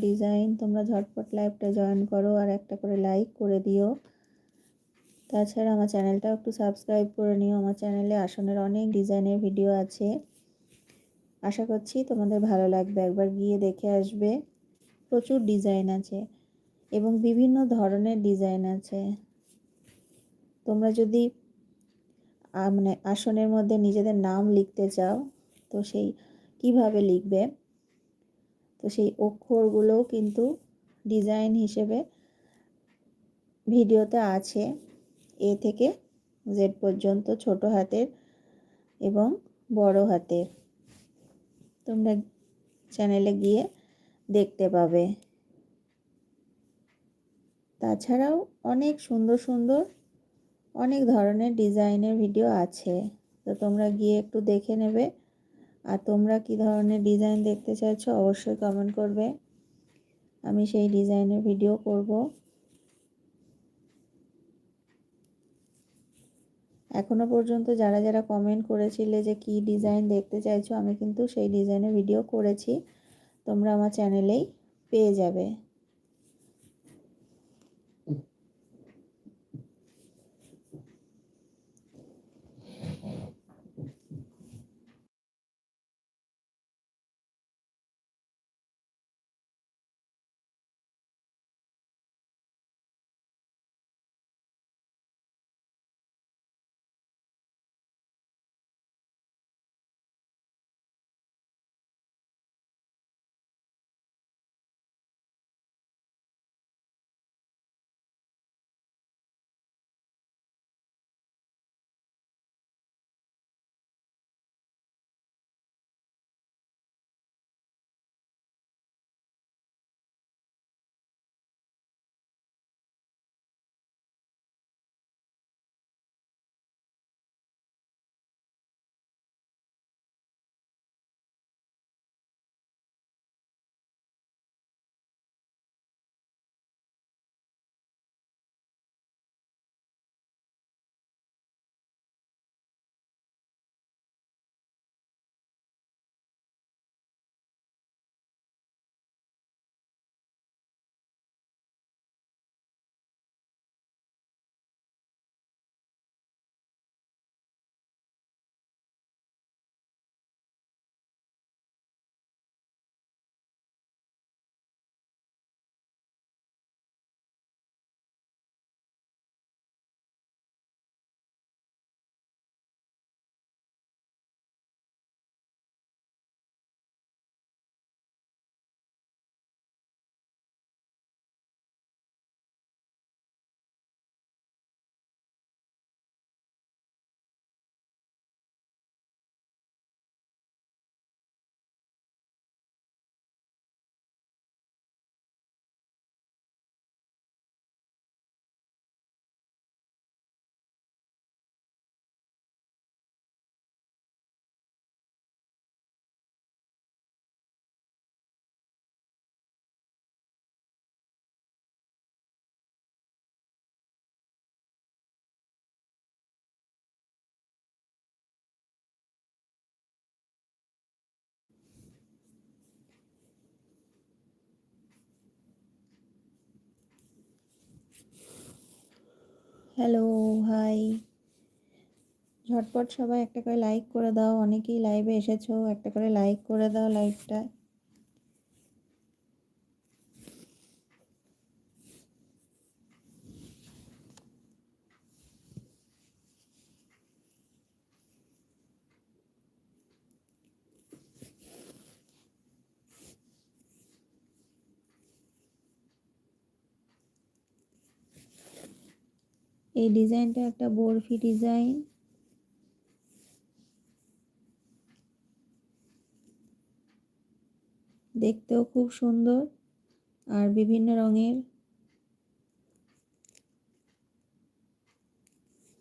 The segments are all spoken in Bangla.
ডিজাইন, তোমরা ঝটপট লাইভটা জয়েন করো আর একটা করে লাইক করে দিও। তাছাড়া আমার চ্যানেলটাও একটু সাবস্ক্রাইব করে নিও। আমার চ্যানেলে আসনের অনেক ডিজাইনের ভিডিও আছে। আশা করছি তোমাদের ভালো লাগবে। একবার গিয়ে দেখে আসবে। প্রচুর ডিজাইন আছে এবং বিভিন্ন ধরনের ডিজাইন আছে। তোমরা যদি মানে আসনের মধ্যে নিজেদের নাম লিখতে চাও, তো সেই কীভাবে লিখবে? তো সেই অক্ষরগুলোও কিন্তু ডিজাইন হিসেবে ভিডিওতে আছে। এ থেকে জেড পর্যন্ত ছোট হাতের এবং বড় হাতের। তোমরা চ্যানেলে গিয়ে দেখতে পাবে। তাছাড়াও অনেক সুন্দর সুন্দর অনেক ধরনের ডিজাইনের ভিডিও আছে। তো তোমরা গিয়ে একটু দেখে নেবে আর তোমরা কি ধরনের ডিজাইন দেখতে চাইছো, অবশ্যই কমেন্ট করবে। আমি সেই ডিজাইনের ভিডিও করব। এখনও পর্যন্ত যারা যারা কমেন্ট করেছিলে যে কি ডিজাইন দেখতে চাইছো, আমি কিন্তু সেই ডিজাইনের ভিডিও করেছি। তোমরা আমার চ্যানেলেই পেয়ে যাবে। হ্যালো হাই ঝটপট সবাই একটা করে লাইক করে দাও। অনেকেই লাইভে এসেছ, একটা করে লাইক করে দাও লাইভটা এই ডিজাইনটা একটা বরফি ডিজাইন। দেখতেও খুব সুন্দর আর বিভিন্ন রঙের।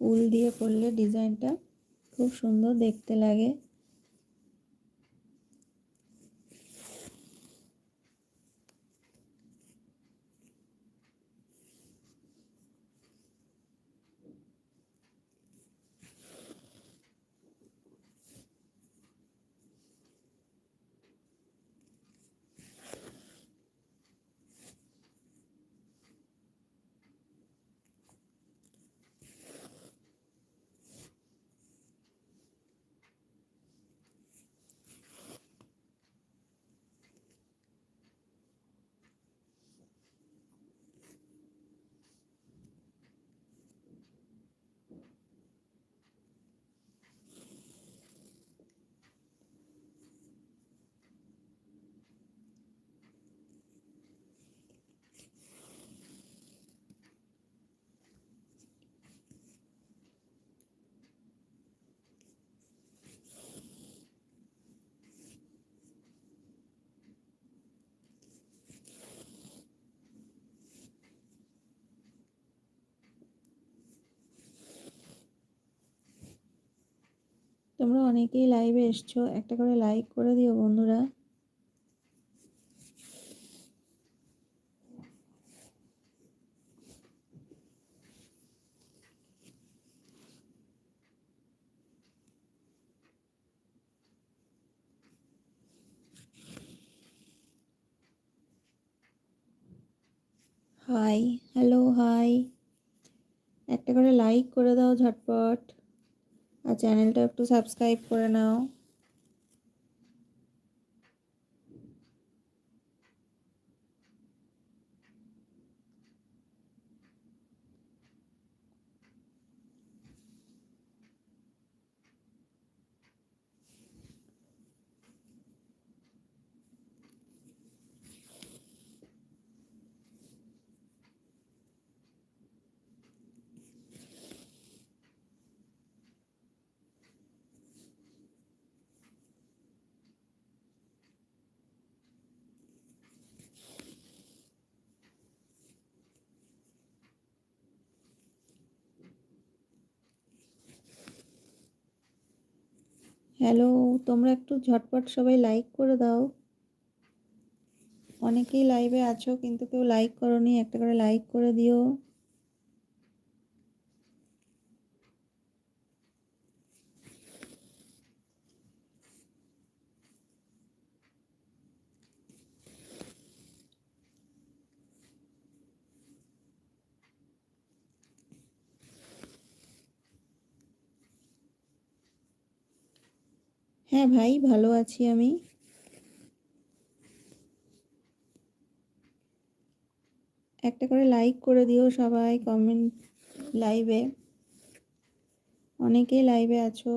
উল দিয়ে করলে ডিজাইনটা খুব সুন্দর দেখতে লাগে। তোমরা অনেকেই লাইভে এসছো, একটা করে লাইক করে দিও বন্ধুরা। হাই হ্যালো হাই একটা করে লাইক করে দাও ঝটপট। আর চ্যানেলটা একটু সাবস্ক্রাইব করে নাও। হ্যালো তোমরা একটু ঝটপট সবাই লাইক করে দাও। অনেকেই লাইভে আছো, কিন্তু কেউ লাইক করো একটা করে লাইক করে দিও। হ্যাঁ ভাই, ভালো আছি আমি। একটা করে লাইক করে দিও সবাই কমেন্ট লাইভে অনেকেই লাইভে আছো।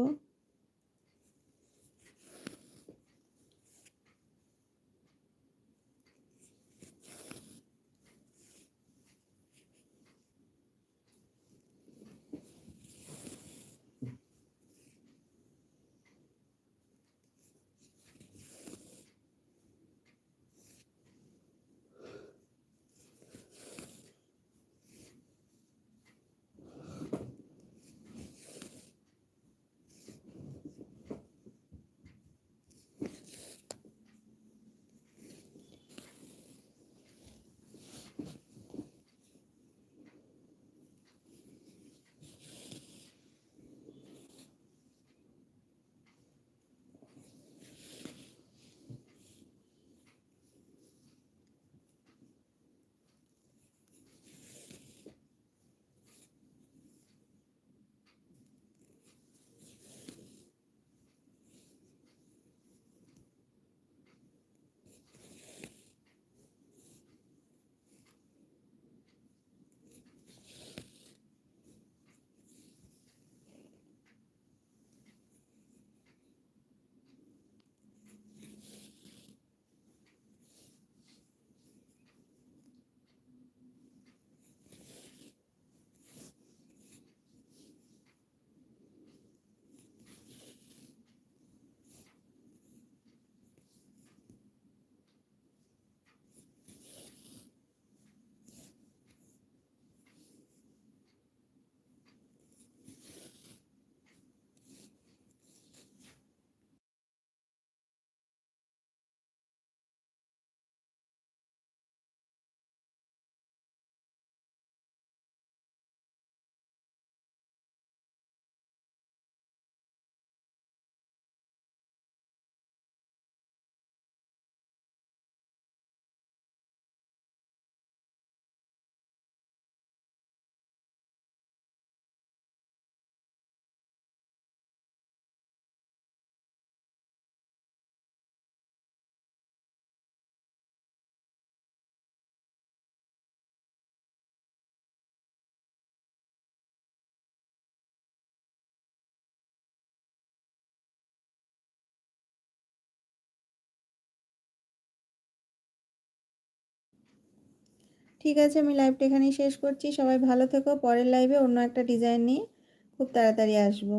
ঠিক আছে, আমি লাইভটা এখানেই শেষ করছি। সবাই ভালো থেকো, পরের লাইভে অন্য একটা ডিজাইন নিয়ে খুব তাড়াতাড়ি আসব।